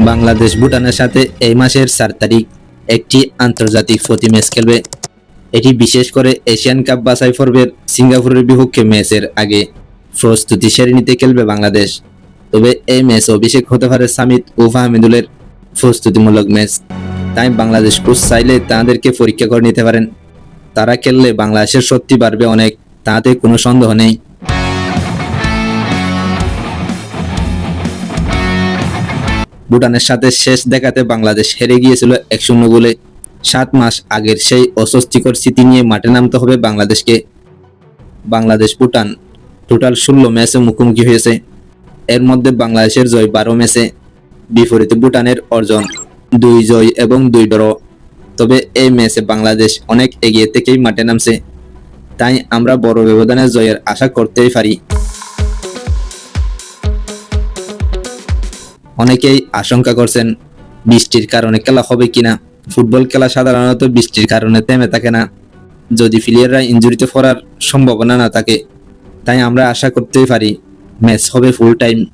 বাংলাদেশ ভুটানের সাথে এই মাসের চার তারিখ একটি আন্তর্জাতিক প্রতি ম্যাচ খেলবে। এটি বিশেষ করে এশিয়ান কাপ বাছাই পর্বের সিঙ্গাপুরের বিপক্ষে ম্যাচের আগে প্রস্তুতি সেরে নিতে খেলবে বাংলাদেশ। তবে এই ম্যাচ অভিষেক হতে পারে সামিত ও ফাহমিদুলের প্রস্তুতিমূলক ম্যাচ। তাই বাংলাদেশ কোচ চাইলে তাদেরকে পরীক্ষা করে নিতে পারেন। তারা খেললে বাংলাদেশের সত্যি বাড়বে অনেক, তাতে কোনো সন্দেহ নেই। ভুটানের সাথে শেষ দেখাতে বাংলাদেশ হেরে গিয়েছিল এক শূন্য গোলে। সাত মাস আগের সেই অস্বস্তিকর স্মৃতি নিয়ে মাঠে নামতে হবে বাংলাদেশকে। বাংলাদেশ ভুটান টোটাল ষোলো ম্যাচে মুখোমুখি হয়েছে। এর মধ্যে বাংলাদেশের জয় বারো ম্যাচে, বিপরীতে ভুটানের অর্জন দুই জয় এবং দুই ড্র। তবে এই ম্যাচে বাংলাদেশ অনেক এগিয়ে থেকেই মাঠে নামছে। তাই আমরা বড় ব্যবধানে জয়ের আশা করতেই পারি। অনেকেই আশঙ্কা করছেন, বৃষ্টির কারণে খেলা হবে কিনা? ফুটবল খেলা সাধারণত বৃষ্টির কারণে থেমে থাকে না। যদি প্লেয়াররা ইঞ্জুরিতে পড়ার সম্ভাবনা না থাকে, তাই আমরা আশা করতেই পারি, ম্যাচ হবে ফুল টাইম